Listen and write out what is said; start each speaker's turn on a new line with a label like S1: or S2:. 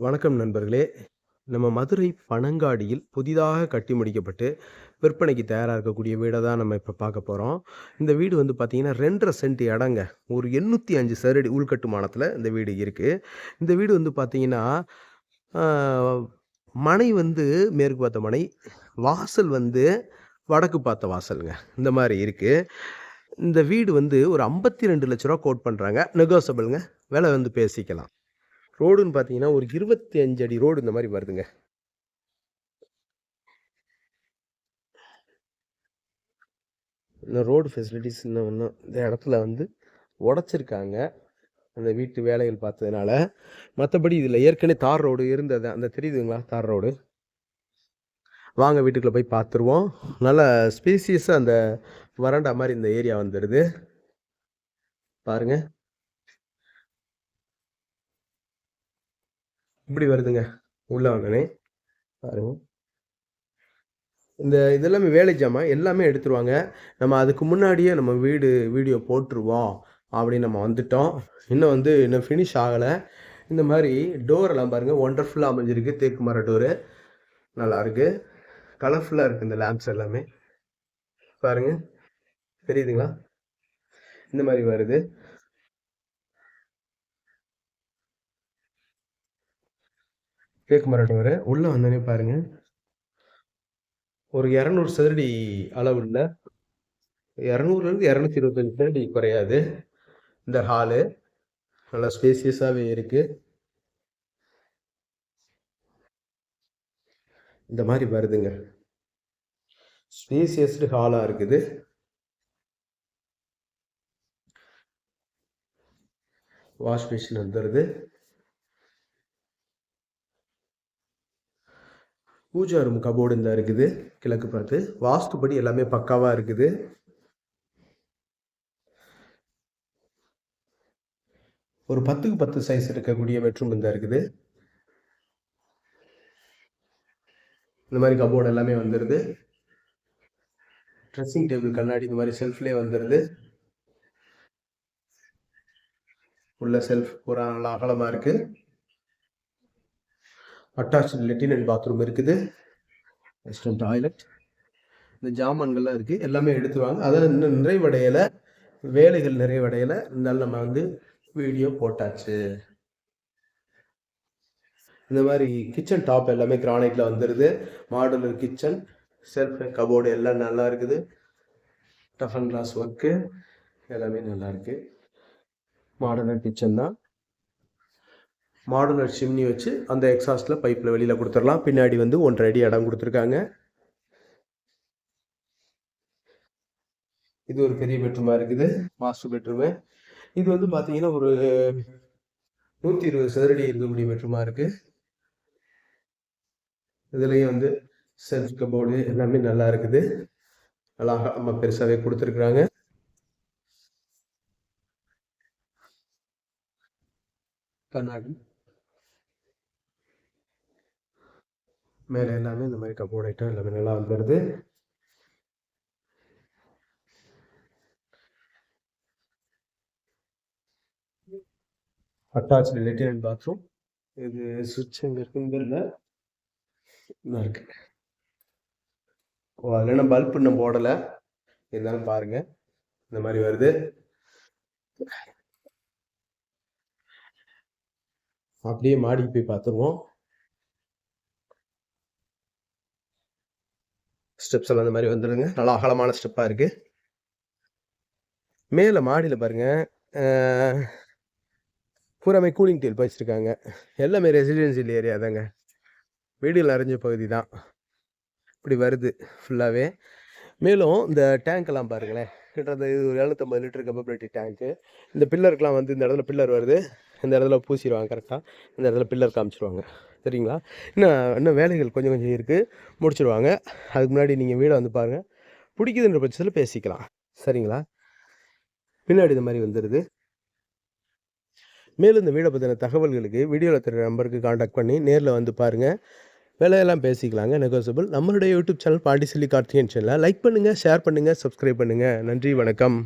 S1: வணக்கம் நண்பர்களே. நம்ம மதுரை பனங்காடியில் புதிதாக கட்டி முடிக்கப்பட்டு விற்பனைக்கு தயாராக இருக்கக்கூடிய வீடை தான் நம்ம இப்போ பார்க்க போகிறோம் இந்த வீடு வந்து பார்த்திங்கன்னா ரெண்டரை சென்ட் இடங்க ஒரு எண்ணூற்றி அஞ்சு சரடி உள்கட்டுமானத்தில் இந்த வீடு இருக்குது இந்த வீடு வந்து பார்த்திங்கன்னா மனை வந்து மேற்கு பார்த்த மனை வாசல் வந்து வடக்கு பார்த்த வாசலுங்க இந்த மாதிரி இருக்குது இந்த வீடு வந்து ஒரு ஐம்பத்தி ரெண்டு லட்ச ரூபா கோட் பண்ணுறாங்க நெகோசபிளுங்க விலை வந்து பேசிக்கலாம். ரோடுன்னு பார்த்தீங்கன்னா ஒரு இருபத்தி அஞ்சு அடி ரோடு இந்த மாதிரி வருதுங்க. இன்னும் ரோடு ஃபெசிலிட்டிஸ் இன்னும் இன்னும் இந்த இடத்துல வந்து உடச்சிருக்காங்க. அந்த வீட்டு வேலைகள் பார்த்ததுனால. மற்றபடி இதில் ஏற்கனவே தார் ரோடு இருந்தது. அந்த தெரியுதுங்களா? தார் ரோடு. வாங்க வீட்டுக்குள்ளே போய் பார்த்துருவோம் நல்ல ஸ்பீசியஸாக அந்த வறண்டா மாதிரி இந்த ஏரியா வந்துடுது பாருங்கள் இப்படி வருதுங்க? உள்ள வந்தோடனே பாருங்க. இந்த இதெல்லாமே வேலை ஜாமான் எல்லாமே எடுத்துருவாங்க. நம்ம அதுக்கு முன்னாடியே நம்ம வீடு வீடியோ போட்டுருவோம் அப்படின்னு நம்ம வந்துட்டோம். இன்னும் வந்து இன்னும் ஃபினிஷ் ஆகலை. இந்த மாதிரி டோர் எல்லாம் பாருங்கள் ஒண்டர்ஃபுல்லாக அமைஞ்சிருக்கு. தேக்கு மர டோரு நல்லாயிருக்கு கலர்ஃபுல்லாக இருக்குது இந்த லேம்ப்ஸ் எல்லாமே. பாருங்கள் தெரியுதுங்களா? இந்த மாதிரி வருது. தேக்கு மர டோரு உள்ளே வந்தோடனே பாருங்க. ஒரு இரநூறு சதுரடி அளவுள்ள இரநூறுலேருந்து இரநூத்தி இருபத்தஞ்சு சதுரடி குறையாது. இந்த ஹாலு நல்லா ஸ்பேசியஸாகவே இருக்கு. இந்த மாதிரி வருதுங்க. ஸ்பேசியஸ்டு ஹாலாக இருக்குது. வாஷ் மிஷின் வந்துடுது பூஜா ரூம் கபோர்டு இந்த இருக்குது கிழக்கு பார்த்து. வாஸ்துபடி எல்லாமே பக்காவாக இருக்குது. ஒரு பத்துக்கு பத்து சைஸ் இருக்கக்கூடிய பெட்ரூம் இந்த இருக்குது. இந்த மாதிரி கபோர்டு எல்லாமே வந்துடுது ட்ரெஸ்ஸிங் டேபிள் கண்ணாடி இந்த மாதிரி செல்ஃப்லேயே வந்துடுது உள்ள செல்ஃப் பூரா நல்லா அகலமாக இருக்குது அட்டாச் லெட்டின் அண்ட் பாத்ரூம் இருக்குது. வெஸ்டர்ன் டாய்லெட் இந்த ஜாமான்கள்லாம் இருக்குது எல்லாமே எடுத்துருவாங்க அதை இன்னும் நிறைவடையலை. வேலைகள் நிறைவடையலை. இருந்தாலும் நம்ம வந்து வீடியோ போட்டாச்சு. இந்த மாதிரி கிச்சன் டாப் எல்லாமே கிரானைட்டில் வந்துடுது மாடுலர் கிச்சன் செல்ஃப் கபோர்டு எல்லாம் நல்லா இருக்குது. டஃப் அண்ட் கிளாஸ் ஒர்க்கு எல்லாமே நல்லா இருக்குது மாடுலர் கிச்சன் தான். மாடுலர் சிம்னி வச்சு அந்த எக்ஸாஸ்டில் பைப்பில் வெளியில் கொடுத்துடலாம். பின்னாடி வந்து ஒன்றரை அடி இடம் கொடுத்துருக்காங்க. இது ஒரு பெரிய பெட்ரூமாக இருக்குது. Master bedroom. இது வந்து பார்த்தீங்கன்னா ஒரு நூற்றி இருபது சதுரடி இருக்கக்கூடிய பெட்ரூமாக இருக்குது இதுலேயும் வந்து செல்ஃப் கபோர்டு எல்லாமே நல்லா இருக்குது. நல்லா நம்ம பெருசாகவே கொடுத்துருக்குறாங்க. கண்ணாடி. மேலே எல்லாமே இந்த மாதிரி கபோர்ட் ஐட்டம் எல்லாமே நல்லா வந்துடுது அட்டாச் லெட்டின் அண்ட் பாத்ரூம் இது சுவிட்ச் எங்கே இருக்குன்னு நல்லா இருக்கு. ஓ அதில் இன்னும் பல்ப் இன்னும் போடலை. இருந்தாலும் பாருங்க. இந்த மாதிரி வருது. அப்படியே மாடிக்கு போய் பார்த்துருவோம். ஸ்டெப்ஸ் எல்லாம் மாதிரி வந்துடுங்க நல்லா அகலமான ஸ்டெப்பாக இருக்குது மேலே மாடியில் பாருங்க பூராமே கூலிங் டீல் வச்சுருக்காங்க. எல்லாமே ரெசிடென்சியல் ஏரியா தாங்க. வீடுகள் நிறைஞ்ச பகுதி தான். இப்படி வருது ஃபுல்லாகவே மேலும் இந்த டேங்க்கெல்லாம் பாருங்களேன். கிட்டத்தட்ட இது ஒரு எழுநூத்தம்பது லிட்டர் கெப்பபிலிட்டி டேங்க்கு இந்த பில்லருக்கெலாம் வந்து இந்த இடத்துல பில்லர் வருது. இந்த இடத்துல பூசிடுவாங்க கரெக்டாக இந்த இடத்துல பில்லர் காமிச்சிருவாங்க. சரிங்களா இன்னும் இன்னும் வேலைகள் கொஞ்சம் கொஞ்சம் இருக்குது முடிச்சிடுவாங்க அதுக்கு முன்னாடி நீங்கள் வீடை வந்து பாருங்கள் பிடிக்குதுன்ற பட்சத்தில் பேசிக்கலாம். சரிங்களா? பின்னாடி இந்த மாதிரி வந்துடுது மேலும் இந்த வீடை பற்றின தகவல்களுக்கு வீடியோவில் தெரிய நம்பருக்கு காண்டாக்ட் பண்ணி நேரில் வந்து பாருங்கள் வேலையெல்லாம் பேசிக்கலாங்க நெகோசபிள் நம்மளுடைய யூடியூப் சேனல் பாண்டிசெல்லி கார்த்திகேயன் சேனலை லைக் பண்ணுங்கள் ஷேர் பண்ணுங்கள் சப்ஸ்கிரைப் பண்ணுங்கள் நன்றி வணக்கம்.